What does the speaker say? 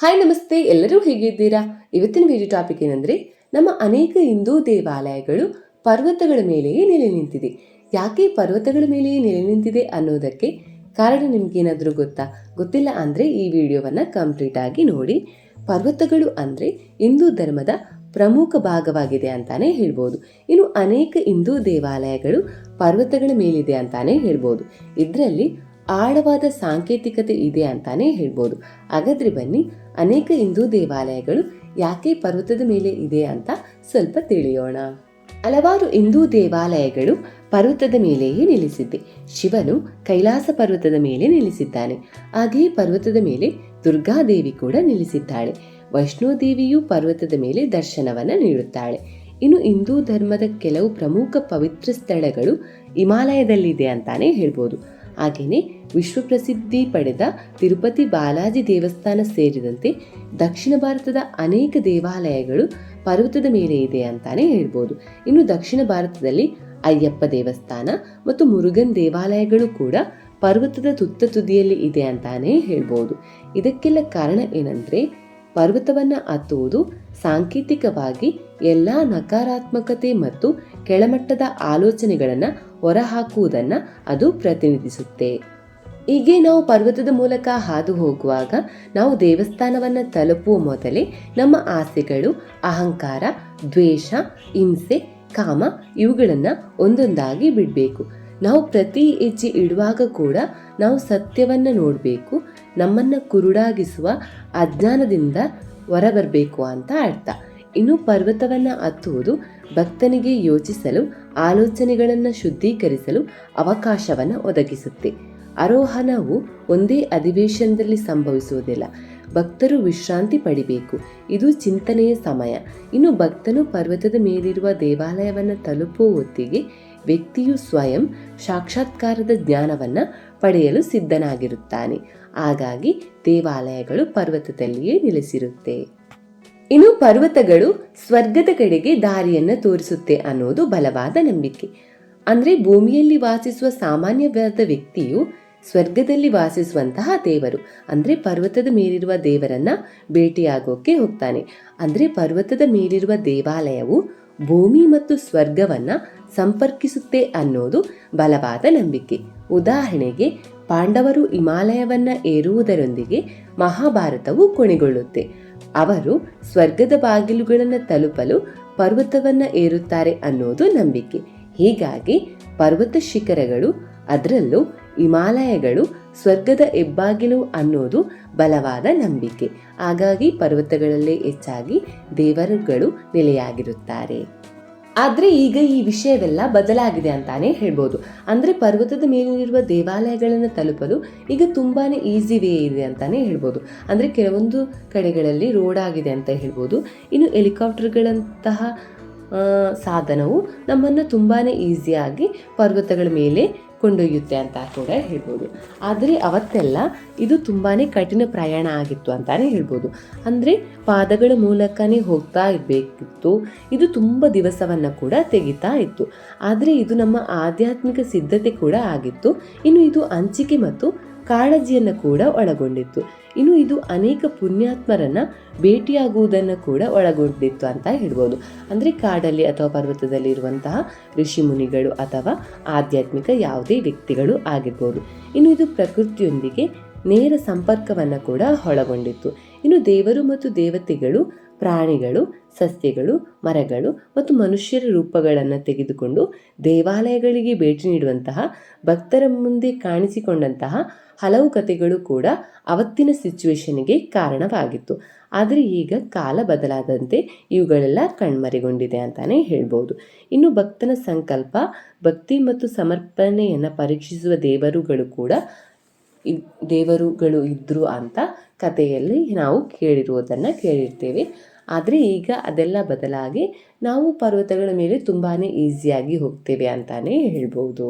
Hi ನಮಸ್ತೆ. ಎಲ್ಲರೂ ಹೇಗಿದ್ದೀರಾ? ಇವತ್ತಿನ ವಿಡಿಯೋ ಟಾಪಿಕ್ ಏನಂದ್ರೆ, ನಮ್ಮ ಅನೇಕ ಹಿಂದೂ ದೇವಾಲಯಗಳು ಪರ್ವತಗಳ ಮೇಲೆಯೇ ನೆಲೆ ನಿಂತಿದೆ. ಯಾಕೆ ಪರ್ವತಗಳ ಮೇಲೆಯೇ ನೆಲೆ ನಿಂತಿದೆ ಅನ್ನೋದಕ್ಕೆ ಕಾರಣ ನಿಮ್ಗೇನಾದ್ರೂ ಗೊತ್ತಾ? ಗೊತ್ತಿಲ್ಲ ಅಂದ್ರೆ ಈ ವಿಡಿಯೋವನ್ನ ಕಂಪ್ಲೀಟ್ ಆಗಿ ನೋಡಿ. ಪರ್ವತಗಳು ಅಂದ್ರೆ ಹಿಂದೂ ಧರ್ಮದ ಪ್ರಮುಖ ಭಾಗವಾಗಿದೆ ಅಂತಾನೆ ಹೇಳ್ಬೋದು. ಇನ್ನು ಅನೇಕ ಹಿಂದೂ ದೇವಾಲಯಗಳು ಪರ್ವತಗಳ ಮೇಲಿದೆ ಅಂತಾನೆ ಹೇಳ್ಬೋದು. ಇದರಲ್ಲಿ ಆಳವಾದ ಸಾಂಕೇತಿಕತೆ ಇದೆ ಅಂತಾನೆ ಹೇಳ್ಬೋದು. ಹಾಗಾದ್ರೆ ಬನ್ನಿ ಅನೇಕ ಹಿಂದೂ ದೇವಾಲಯಗಳು ಯಾಕೆ ಪರ್ವತದ ಮೇಲೆ ಇದೆ ಅಂತ ಸ್ವಲ್ಪ ತಿಳಿಯೋಣ. ಹಲವಾರು ಹಿಂದೂ ದೇವಾಲಯಗಳು ಪರ್ವತದ ಮೇಲೆಯೇ ನಿಲ್ಲಿಸಿದೆ ಶಿವನು ಕೈಲಾಸ ಪರ್ವತದ ಮೇಲೆ ನಿಲ್ಲಿಸಿದ್ದಾನೆ ಹಾಗೆಯೇ ಪರ್ವತದ ಮೇಲೆ ದುರ್ಗಾದೇವಿ ಕೂಡ ನೆಲೆಸಿದ್ದಾಳೆ. ವೈಷ್ಣೋದೇವಿಯು ಪರ್ವತದ ಮೇಲೆ ದರ್ಶನವನ್ನು ನೀಡುತ್ತಾಳೆ. ಇನ್ನು ಹಿಂದೂ ಧರ್ಮದ ಕೆಲವು ಪ್ರಮುಖ ಪವಿತ್ರ ಸ್ಥಳಗಳು ಹಿಮಾಲಯದಲ್ಲಿದೆ ಅಂತಾನೆ ಹೇಳ್ಬೋದು. ಹಾಗೆಯೇ ವಿಶ್ವಪ್ರಸಿದ್ಧಿ ಪಡೆದ ತಿರುಪತಿ ಬಾಲಾಜಿ ದೇವಸ್ಥಾನ ಸೇರಿದಂತೆ ದಕ್ಷಿಣ ಭಾರತದ ಅನೇಕ ದೇವಾಲಯಗಳು ಪರ್ವತದ ಮೇಲೆ ಇದೆ ಅಂತಾನೆ ಹೇಳ್ಬೋದು. ಇನ್ನು ದಕ್ಷಿಣ ಭಾರತದಲ್ಲಿ ಅಯ್ಯಪ್ಪ ದೇವಸ್ಥಾನ ಮತ್ತು ಮುರುಗನ್ ದೇವಾಲಯಗಳು ಕೂಡ ಪರ್ವತದ ತುತ್ತ ತುದಿಯಲ್ಲಿ ಇದೆ ಅಂತಾನೆ ಹೇಳ್ಬೋದು. ಇದಕ್ಕೆಲ್ಲ ಕಾರಣ ಏನಂದ್ರೆ ಪರ್ವತವನ್ನ ಹತ್ತುವುದು ಸಾಂಕೇತಿಕವಾಗಿ ಎಲ್ಲಾ ನಕಾರಾತ್ಮಕತೆ ಮತ್ತು ಕೆಳಮಟ್ಟದ ಆಲೋಚನೆಗಳನ್ನು ಹೊರಹಾಕುವುದನ್ನ ಅದು ಪ್ರತಿನಿಧಿಸುತ್ತೆ. ಹೀಗೆ ನಾವು ಪರ್ವತದ ಮೂಲಕ ಹಾದು ಹೋಗುವಾಗ ನಾವು ದೇವಸ್ಥಾನವನ್ನು ತಲುಪುವ ಮೊದಲೇ ನಮ್ಮ ಆಸೆಗಳು, ಅಹಂಕಾರ, ದ್ವೇಷ, ಹಿಂಸೆ, ಕಾಮ ಇವುಗಳನ್ನ ಒಂದೊಂದಾಗಿ ಬಿಡಬೇಕು. ನಾವು ಪ್ರತಿ ಹೆಜ್ಜೆ ಇಡುವಾಗ ಕೂಡ ನಾವು ಸತ್ಯವನ್ನು ನೋಡಬೇಕು, ನಮ್ಮನ್ನ ಕುರುಡಾಗಿಸುವ ಅಜ್ಞಾನದಿಂದ ಹೊರಬರಬೇಕು ಅಂತ ಅರ್ಥ. ಇನ್ನು ಪರ್ವತವನ್ನು ಹತ್ತುವುದು ಭಕ್ತನಿಗೆ ಯೋಚಿಸಲು, ಆಲೋಚನೆಗಳನ್ನು ಶುದ್ಧೀಕರಿಸಲು ಅವಕಾಶವನ್ನು ಒದಗಿಸುತ್ತೆ. ಆರೋಹಣವು ಒಂದೇ ಅಧಿವೇಶನದಲ್ಲಿ ಸಂಭವಿಸುವುದಿಲ್ಲ. ಭಕ್ತರು ವಿಶ್ರಾಂತಿ ಪಡಿಬೇಕು. ಇದು ಚಿಂತನೆಯ ಸಮಯ. ಇನ್ನು ಭಕ್ತನು ಪರ್ವತದ ಮೇಲಿರುವ ದೇವಾಲಯವನ್ನು ತಲುಪುವ ಹೊತ್ತಿಗೆ ವ್ಯಕ್ತಿಯು ಸ್ವಯಂ ಸಾಕ್ಷಾತ್ಕಾರದ ಜ್ಞಾನವನ್ನ ಪಡೆಯಲು ಸಿದ್ಧನಾಗಿರುತ್ತಾನೆ. ಹಾಗಾಗಿ ದೇವಾಲಯಗಳು ಪರ್ವತದಲ್ಲಿಯೇ ನೆಲೆಸಿರುತ್ತೆ. ಇನ್ನು ಪರ್ವತಗಳು ಸ್ವರ್ಗದ ಕಡೆಗೆ ದಾರಿಯನ್ನು ತೋರಿಸುತ್ತೆ ಅನ್ನೋದು ಬಲವಾದ ನಂಬಿಕೆ. ಅಂದ್ರೆ ಭೂಮಿಯಲ್ಲಿ ವಾಸಿಸುವ ಸಾಮಾನ್ಯವಾದ ವ್ಯಕ್ತಿಯು ಸ್ವರ್ಗದಲ್ಲಿ ವಾಸಿಸುವಂತಹ ದೇವರು. ಅಂದ್ರೆ ಪರ್ವತದ ಮೇಲಿರುವ ದೇವರನ್ನ ಭೇಟಿಯಾಗೋಕೆ ಹೋಗ್ತಾನೆ. ಅಂದ್ರೆ ಪರ್ವತದ ಮೇಲಿರುವ ದೇವಾಲಯವು ಭೂಮಿ ಮತ್ತು ಸ್ವರ್ಗವನ್ನ ಸಂಪರ್ಕಿಸುತ್ತೆ ಅನ್ನೋದು ಬಲವಾದ ನಂಬಿಕೆ. ಉದಾಹರಣೆಗೆ, ಪಾಂಡವರು ಹಿಮಾಲಯವನ್ನ ಏರುವುದರೊಂದಿಗೆ ಮಹಾಭಾರತವು ಕೊನೆಗೊಳ್ಳುತ್ತೆ. ಅವರು ಸ್ವರ್ಗದ ಬಾಗಿಲುಗಳನ್ನು ತಲುಪಲು ಪರ್ವತವನ್ನ ಏರುತ್ತಾರೆ ಅನ್ನೋದು ನಂಬಿಕೆ. ಹೀಗಾಗಿ ಪರ್ವತ ಶಿಖರಗಳು ಅದರಲ್ಲೂ ಹಿಮಾಲಯಗಳು ಸ್ವರ್ಗದ ಹೆಬ್ಬಾಗಿಲು ಅನ್ನೋದು ಬಲವಾದ ನಂಬಿಕೆ. ಹಾಗಾಗಿ ಪರ್ವತಗಳಲ್ಲೇ ಹೆಚ್ಚಾಗಿ ದೇವರುಗಳು ನೆಲೆಯಾಗಿರುತ್ತಾರೆ. ಆದರೆ ಈಗ ಈ ವಿಷಯವೆಲ್ಲ ಬದಲಾಗಿದೆ ಅಂತಾನೆ ಹೇಳ್ಬೋದು. ಅಂದರೆ ಪರ್ವತದ ಮೇಲಿರುವ ದೇವಾಲಯಗಳನ್ನು ತಲುಪಲು ಈಗ ತುಂಬಾ ಈಸಿ ವೇ ಇದೆ ಅಂತಾನೆ ಹೇಳ್ಬೋದು. ಅಂದರೆ ಕೆಲವೊಂದು ಕಡೆಗಳಲ್ಲಿ ರೋಡ್ ಆಗಿದೆ ಅಂತ ಹೇಳ್ಬೋದು. ಇನ್ನು ಹೆಲಿಕಾಪ್ಟರ್ಗಳಂತಹ ಸಾಧನವು ನಮ್ಮನ್ನು ತುಂಬಾ ಈಸಿಯಾಗಿ ಪರ್ವತಗಳ ಮೇಲೆ ಕೊಂಡೊಯ್ಯುತ್ತೆ ಅಂತ ಕೂಡ ಹೇಳ್ಬೋದು. ಆದರೆ ಅವತ್ತೆಲ್ಲ ಇದು ತುಂಬಾ ಕಠಿಣ ಪ್ರಯಾಣ ಆಗಿತ್ತು ಅಂತಾನೆ ಹೇಳ್ಬೋದು. ಅಂದರೆ ಪಾದಗಳ ಮೂಲಕನೇ ಹೋಗ್ತಾ ಇರಬೇಕಿತ್ತು. ಇದು ತುಂಬ ದಿವಸವನ್ನು ಕೂಡ ತೆಗಿತಾ ಇತ್ತು. ಆದರೆ ಇದು ನಮ್ಮ ಆಧ್ಯಾತ್ಮಿಕ ಸಿದ್ಧತೆ ಕೂಡ ಆಗಿತ್ತು. ಇನ್ನು ಇದು ಹಂಚಿಕೆ ಮತ್ತು ಕಾಳಜಿಯನ್ನು ಕೂಡ ಒಳಗೊಂಡಿತ್ತು. ಇನ್ನು ಇದು ಅನೇಕ ಪುಣ್ಯಾತ್ಮರನ್ನ ಭೇಟಿಯಾಗುವುದನ್ನು ಕೂಡ ಒಳಗೊಂಡಿತ್ತು ಅಂತ ಹೇಳ್ಬೋದು. ಅಂದರೆ ಕಾಡಲ್ಲಿ ಅಥವಾ ಪರ್ವತದಲ್ಲಿ ಇರುವಂತಹ ಋಷಿ ಮುನಿಗಳು ಅಥವಾ ಆಧ್ಯಾತ್ಮಿಕ ಯಾವುದೇ ವ್ಯಕ್ತಿಗಳು ಆಗಿರ್ಬೋದು. ಇನ್ನು ಇದು ಪ್ರಕೃತಿಯೊಂದಿಗೆ ನೇರ ಸಂಪರ್ಕವನ್ನು ಕೂಡ ಒಳಗೊಂಡಿತ್ತು. ಇನ್ನು ದೇವರು ಮತ್ತು ದೇವತೆಗಳು, ಪ್ರಾಣಿಗಳು, ಸಸ್ಯಗಳು, ಮರಗಳು ಮತ್ತು ಮನುಷ್ಯರ ರೂಪಗಳನ್ನು ತೆಗೆದುಕೊಂಡು ದೇವಾಲಯಗಳಿಗೆ ಭೇಟಿ ನೀಡುವಂತಹ, ಭಕ್ತರ ಮುಂದೆ ಕಾಣಿಸಿಕೊಂಡಂತಹ ಹಲವು ಕಥೆಗಳು ಕೂಡ ಅವತ್ತಿನ ಸಿಚುವೇಶನ್ಗೆ ಕಾರಣವಾಗಿತ್ತು. ಆದರೆ ಈಗ ಕಾಲ ಬದಲಾದಂತೆ ಇವುಗಳೆಲ್ಲ ಕಣ್ಮರೆಗೊಂಡಿದೆ ಅಂತಾನೆ ಹೇಳ್ಬೋದು. ಇನ್ನು ಭಕ್ತನ ಸಂಕಲ್ಪ, ಭಕ್ತಿ ಮತ್ತು ಸಮರ್ಪಣೆಯನ್ನು ಪರೀಕ್ಷಿಸುವ ದೇವರುಗಳು ಕೂಡ ದೇವರುಗಳು ಇದ್ದರು ಅಂತ ಕಥೆಯಲ್ಲಿ ನಾವು ಕೇಳಿರುವುದನ್ನು ಕೇಳಿರ್ತೇವೆ. ಆದರೆ ಈಗ ಅದೆಲ್ಲ ಬದಲಾಗಿ ನಾವು ಪರ್ವತಗಳ ಮೇಲೆ ತುಂಬಾ ಈಸಿಯಾಗಿ ಹೋಗ್ತೇವೆ ಅಂತಲೇ ಹೇಳ್ಬೋದು.